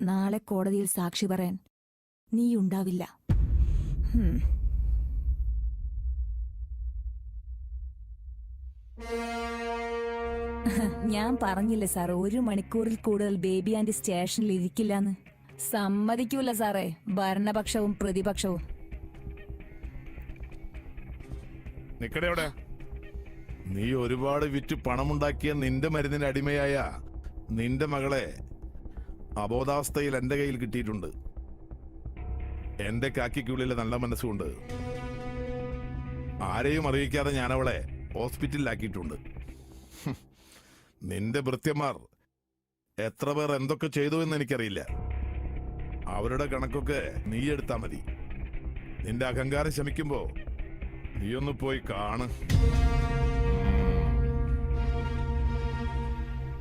നാളെ കോടതിയിൽ സാക്ഷി പറയാൻ നീ ഉണ്ടാവില്ല ഞാൻ പറഞ്ഞില്ല സാർ ഒരു മണിക്കൂറിൽ കൂടുതൽ ബേബി ആന്റി സ്റ്റേഷനിൽ ഇരിക്കില്ലാന്ന്. സമ്മതിക്കൂല സാറേ ഭരണപക്ഷവും പ്രതിപക്ഷവും. നിക്കടെ അവിടെ. നീ ഒരുപാട് വിറ്റ് പണമുണ്ടാക്കിയ നിന്റെ മരുന്നിന് അടിമയായ നിന്റെ മകളെ അബോധാവസ്ഥയിൽ എന്റെ കയ്യിൽ കിട്ടിയിട്ടുണ്ട്. എന്റെ കാക്കിക്കുള്ളിൽ നല്ല മനസ്സുകൊണ്ട് ആരെയും അറിയിക്കാതെ ഞാൻ അവളെ ഹോസ്പിറ്റലിലാക്കിയിട്ടുണ്ട്. നിന്റെ ഭൃത്യന്മാർ എത്ര പേർ എന്തൊക്കെ ചെയ്തു എന്ന് എനിക്കറിയില്ല. അവരുടെ കണക്കൊക്കെ നീ എടുത്താ മതി. നിന്റെ അഹങ്കാരം ശമിക്കുമ്പോ നീ ഒന്ന് പോയി കാണ്.